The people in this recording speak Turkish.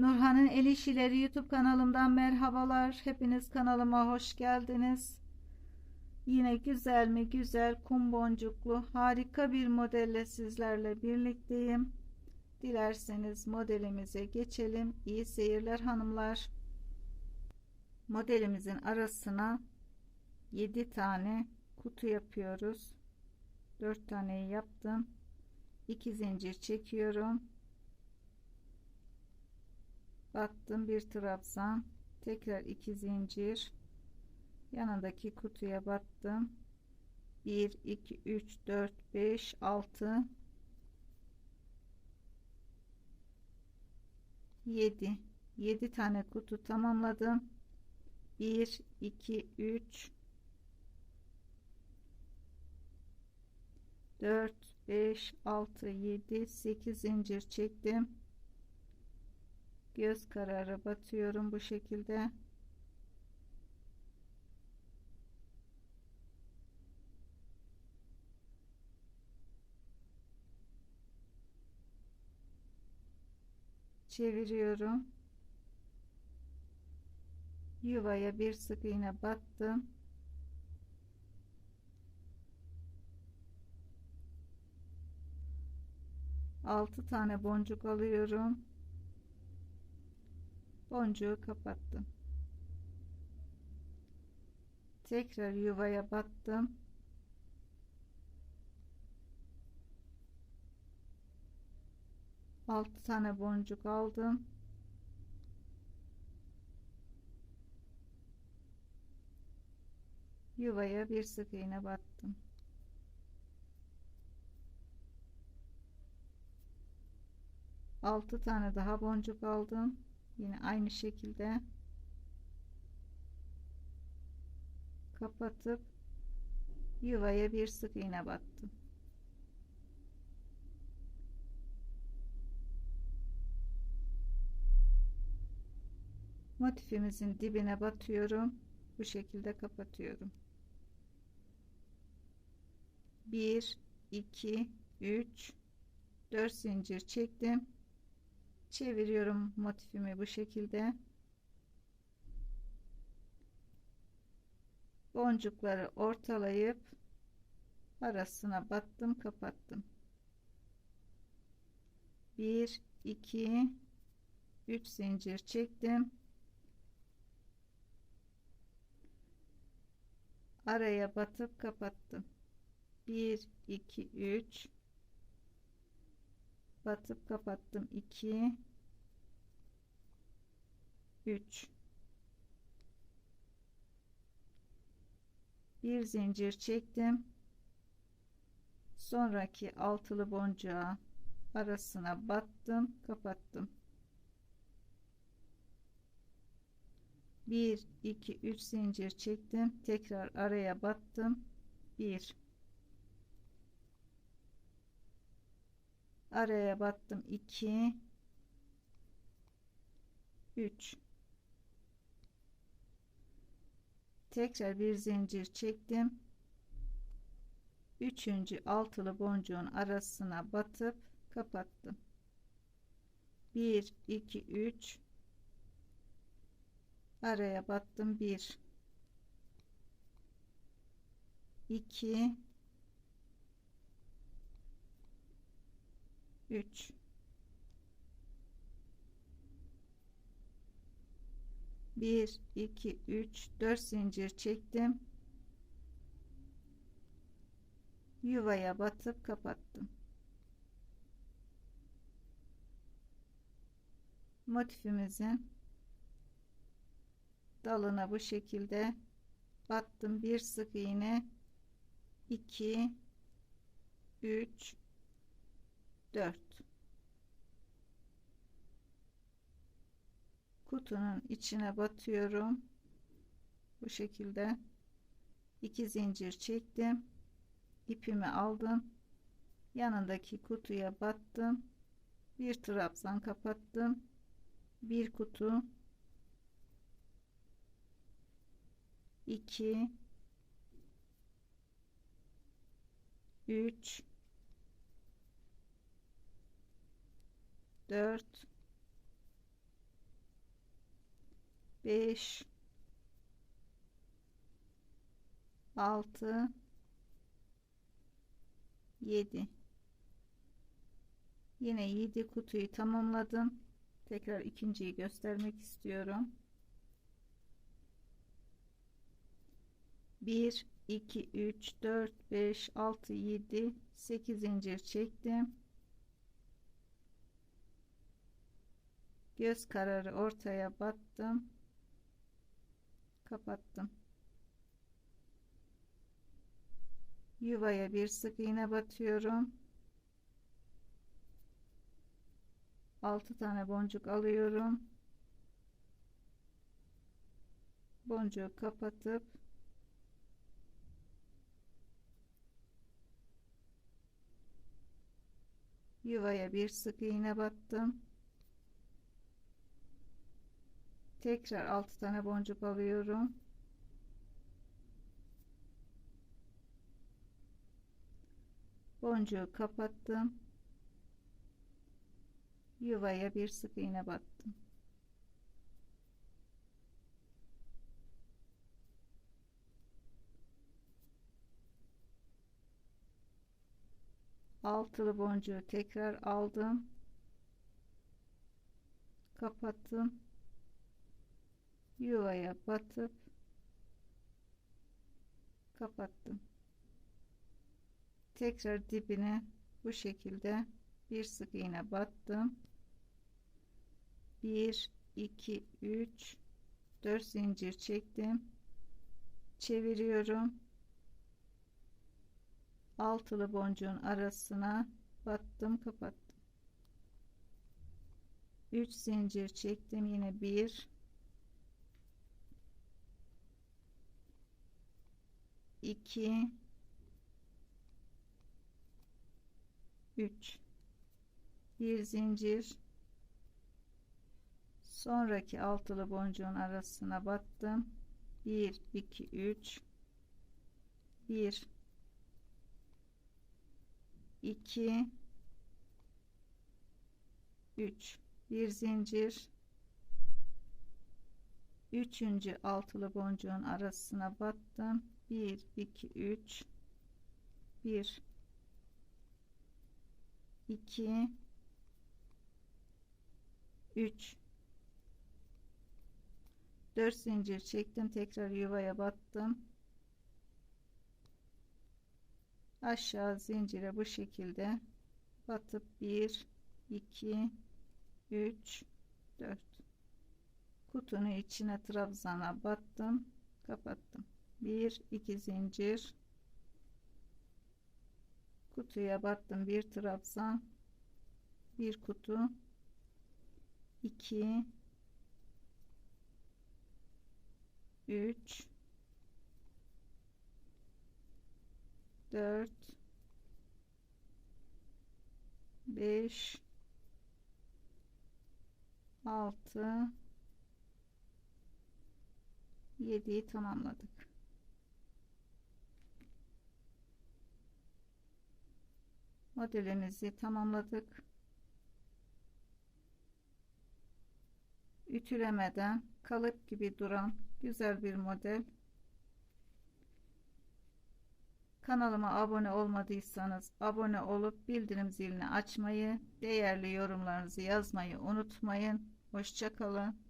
Nurhan'ın El İşileri YouTube kanalımdan merhabalar. Hepiniz kanalıma hoş geldiniz. Yine güzel mi güzel kum boncuklu harika bir modelle sizlerle birlikteyim. Dilerseniz modelimize geçelim. İyi seyirler hanımlar. Modelimizin arasına 7 tane kutu yapıyoruz. 4 taneyi yaptım. 2 zincir çekiyorum battım bir trabzan tekrar iki zincir. Yanındaki kutuya battım 1 2 3 4 5 6 7 7 tane kutu tamamladım. 1 2 3 4 5 6 7 8 zincir çektim göz kararı batıyorum bu şekilde. Çeviriyorum. Yuvaya bir sık iğne battım. Altı tane boncuk alıyorum boncuğu kapattım tekrar yuvaya battım. Altı tane boncuk aldım. Yuvaya bir sık iğne battım. Altı tane daha boncuk aldım yine aynı şekilde kapatıp yuvaya bir sık iğne battım. Motifimizin dibine batıyorum. Bu şekilde kapatıyorum. 1 2 3 4 zincir çektim çeviriyorum motifimi bu şekilde. Boncukları ortalayıp arasına battım kapattım. 1 2 3 zincir çektim. Araya batıp kapattım. 1 2 3 batıp kapattım. 2 3 bir zincir çektim. Sonraki altılı boncuğa arasına battım kapattım. 1 2 3 zincir çektim. Tekrar araya battım. 1 araya battım. 2 3 tekrar bir zincir çektim. Üçüncü altılı boncuğun arasına batıp kapattım. 1 2 3 araya battım. 1 2 3 1 2 3 4 zincir çektim. Yuvaya batıp kapattım. Motifimizin dalına bu şekilde battım. Bir sık iğne. 2 3 4 kutunun içine batıyorum. Bu şekilde iki zincir çektim. İpimi aldım. Yanındaki kutuya battım. Bir trabzan kapattım. Bir kutu. 2 3 4 5 6 7 yine 7 kutuyu tamamladım. Tekrar ikinciyi göstermek istiyorum. 1 2 3 4 5 6 7 8 zincir çektim göz kararı ortaya battım. Kapattım. Yuvaya bir sık iğne batıyorum. 6 tane boncuk alıyorum. Boncuğu kapatıp yuvaya bir sık iğne battım tekrar 6 tane boncuk alıyorum. Boncuğu kapattım. Yuvaya bir sık iğne battım. Altılı boncuğu tekrar aldım. Kapattım yuvaya batıp kapattım. Tekrar dibine bu şekilde bir sık iğne battım. 1 2 3 4 zincir çektim. Çeviriyorum. Altılı boncuğun arasına battım kapattım. 3 zincir çektim yine 1 2 3 bir zincir. Sonraki altılı boncuğun arasına battım. 1 2 3 1 2 3 bir zincir. Üçüncü altılı boncuğun arasına battım 1 2 3 1 2 3 4 zincir çektim tekrar yuvaya battım. Aşağı zincire bu şekilde batıp 1 2 3 4 kutunun içine trabzana battım kapattım 1 2 zincir. Kutuya battım bir trabzan bir kutu. 2 3 4 5 6 7'yi tamamladık. Modelimizi tamamladık. Ütülemeden kalıp gibi duran güzel bir model. Kanalıma abone olmadıysanız abone olup bildirim zilini açmayı, değerli yorumlarınızı yazmayı unutmayın. Hoşçakalın.